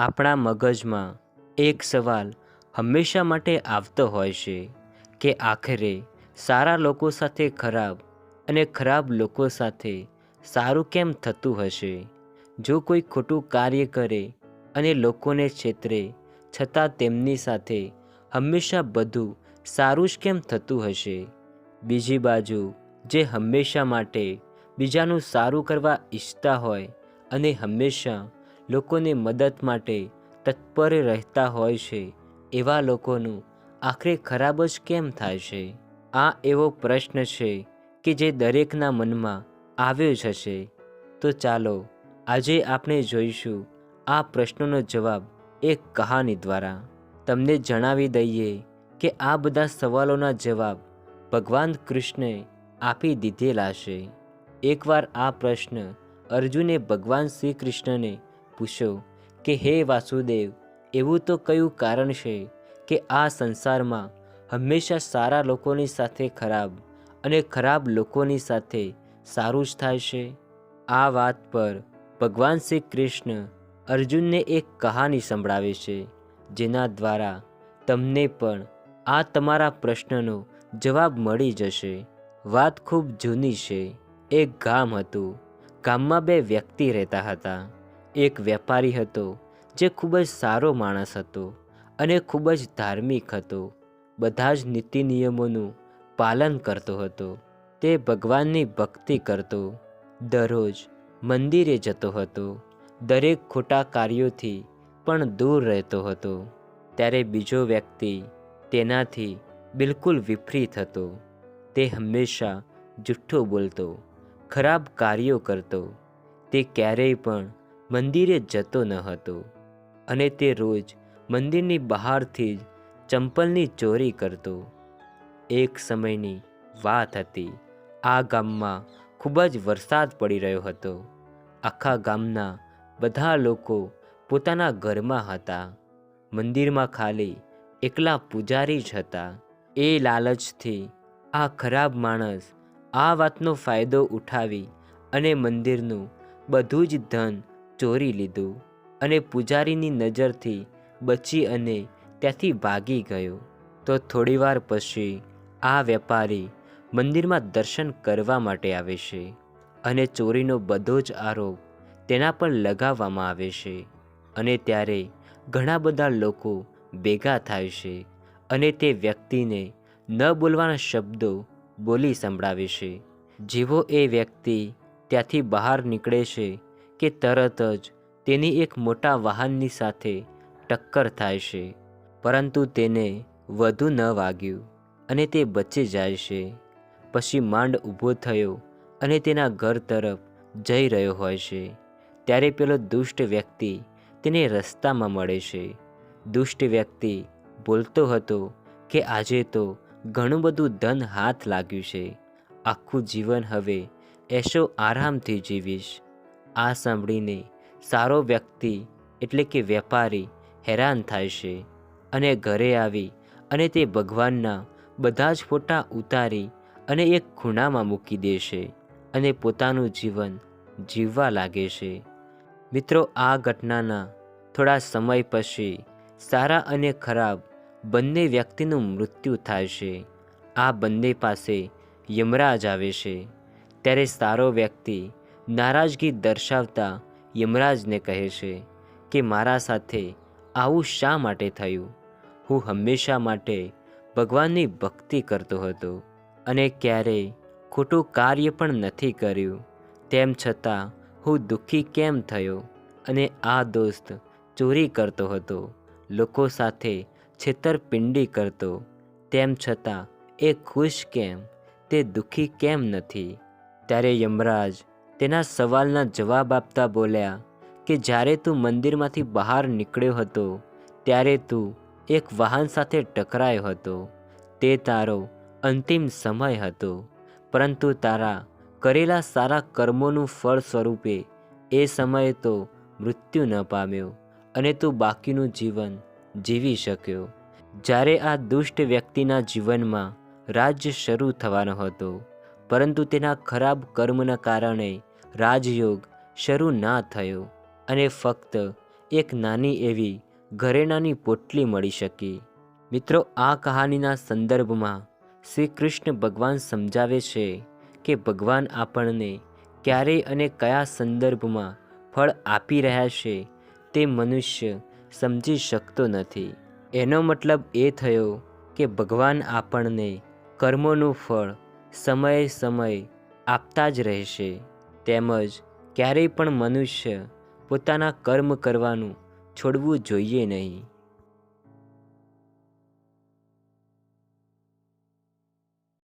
આપણા મગજમાં એક સવાલ હંમેશા માટે આવતો હોય છે કે આખરે સારા લોકો સાથે ખરાબ અને ખરાબ લોકો સાથે સારું કેમ થતું હશે? જો કોઈ ખોટું કાર્ય કરે અને લોકોને છેતરે, છતાં તેમની સાથે હંમેશા બધું સારું જ કેમ થતું હશે? બીજી બાજુ, જે હંમેશા માટે બીજાનું સારું કરવા ઈચ્છતા હોય અને હંમેશા લોકોને મદદ માટે તત્પર રહેતા હોય છે, એવા લોકોનું આખરે ખરાબ જ કેમ થાય છે? આ એવો પ્રશ્ન છે કે જે દરેકના મનમાં આવ્યો જ હશે. તો ચાલો, આજે આપણે જોઈશું આ પ્રશ્નનો જવાબ એક કહાની દ્વારા. તમને જણાવી દઈએ કે આ બધા સવાલોના જવાબ ભગવાન કૃષ્ણે આપી દીધેલા છે. એકવાર આ પ્રશ્ન અર્જુને ભગવાન શ્રી કૃષ્ણને પૂછ્યો કે, હે વાસુદેવ, એવું તો કયું કારણ છે કે આ સંસારમાં હંમેશા સારા લોકોની સાથે ખરાબ અને ખરાબ લોકોની સાથે સારું જ થાય છે? આ વાત પર ભગવાન શ્રી કૃષ્ણ અર્જુનને એક કહાની સંભળાવે છે, જેના દ્વારા તમને પણ આ તમારા પ્રશ્નનો જવાબ મળી જશે. વાત ખૂબ જૂની છે. એક ગામ હતું. ગામમાં બે વ્યક્તિ રહેતા હતા. એક વેપારી હતો જે ખૂબ જ સારો માણસ હતો અને ખૂબ જ ધાર્મિક હતો. બધા જ નીતિ નિયમોનું પાલન કરતો હતો. તે ભગવાનની ભક્તિ કરતો. દરરોજ મંદિરે જતો હતો. દરેક ખોટા કાર્યોથી પણ દૂર રહેતો હતો. ત્યારે બીજો વ્યક્તિ તેનાથી બિલકુલ વિપરીત હતો. તે હંમેશા જુઠ્ઠો બોલતો, ખરાબ કાર્યો કરતો. તે ક્યારેય પણ મંદિરે જતો ન હતો અને તે રોજ મંદિરની બહારથી જ ચંપલની ચોરી કરતો. એક સમયની વાત હતી, આ ગામમાં ખૂબ જ વરસાદ પડી રહ્યો હતો. આખા ગામના બધા લોકો પોતાના ઘરમાં હતા. મંદિરમાં ખાલી એકલા પૂજારી જ હતા. એ લાલચથી આ ખરાબ માણસ આ વાતનો ફાયદો ઉઠાવી અને મંદિરનું બધું જ ધન ચોરી લીધું અને પૂજારીની નજરથી બચી અને ત્યાંથી ભાગી ગયો. તો થોડીવાર પછી આ વેપારી મંદિરમાં દર્શન કરવા માટે આવે છે અને ચોરીનો બધો જ આરોપ તેના પર લગાવવામાં આવે છે અને ત્યારે ઘણા બધા લોકો ભેગા થાય છે અને તે વ્યક્તિને ન બોલવાના શબ્દો બોલી સંભળાવે છે. જેવો એ વ્યક્તિ ત્યાંથી બહાર નીકળે છે કે તરત જ તેની એક મોટા વાહનની સાથે ટક્કર થાય છે, પરંતુ તેને વધુ ન વાગ્યું અને તે બચી જાય છે. પછી માંડ ઊભો થયો અને તેના ઘર તરફ જઈ રહ્યો હોય છે. ત્યારે પેલો દુષ્ટ વ્યક્તિ તેને રસ્તામાં મળે છે. દુષ્ટ વ્યક્તિ બોલતો હતો કે આજે તો ઘણું બધું ધન હાથ લાગ્યું છે. આખું જીવન હવે એશો આરામથી જીવીશ. આ સાંભળીને સારો વ્યક્તિ, એટલે કે વેપારી, હેરાન થાય છે અને ઘરે આવી અને તે ભગવાનના બધા જ ફોટા ઉતારી અને એક ખૂણામાં મૂકી દે છે અને પોતાનું જીવન જીવવા લાગે છે. મિત્રો, આ ઘટનાના થોડા સમય પછી સારા અને ખરાબ બંને વ્યક્તિનું મૃત્યુ થાય છે. આ બંને પાસે યમરાજ આવે છે. ત્યારે સારો વ્યક્તિ નારાજગી દર્શાવતા યમરાજને કહે છે કે મારા સાથે આવું શા માટે થયું? હું હંમેશા માટે ભગવાનની ભક્તિ કરતો હતો અને ક્યારેય ખોટું કાર્ય પણ નથી કર્યું. તેમ છતાં હું દુઃખી કેમ થયો? અને આ દોસ્ત ચોરી કરતો હતો, લોકો સાથે છેતરપિંડી કરતો. તેમ છતાં એ ખુશ કેમ? તે દુઃખી કેમ નથી? ત્યારે યમરાજ તેના સવાલના જવાબ આપતા બોલ્યા કે જ્યારે તું મંદિરમાંથી બહાર નીકળ્યો હતો, ત્યારે તું એક વાહન સાથે ટકરાયો હતો. તે તારો અંતિમ સમય હતો. પરંતુ તારા કરેલા સારા કર્મોનું ફળ સ્વરૂપે એ સમયે તો મૃત્યુ ન પામ્યો અને તું બાકીનું જીવન જીવી શક્યો. જ્યારે આ દુષ્ટ વ્યક્તિના જીવનમાં રાજ્ય શરૂ થવાનો હતો, પરંતુ તેના ખરાબ કર્મના કારણે રાજયોગ શરૂ ના થયો અને ફક્ત એક નાની એવી ઘરેણાની પોટલી મળી શકી. મિત્રો, આ કહાનીના સંદર્ભમાં શ્રી કૃષ્ણ ભગવાન સમજાવે છે કે ભગવાન આપણને ક્યારે અને કયા સંદર્ભમાં ફળ આપી રહ્યા છે તે મનુષ્ય સમજી શકતો નથી. એનો મતલબ એ થયો કે ભગવાન આપણને કર્મોનું ફળ સમયે સમયે આપતા જ રહેશે. તેમજ ક્યારેય પણ મનુષ્ય પોતાના કર્મ કરવાનું છોડવું જોઈએ નહીં.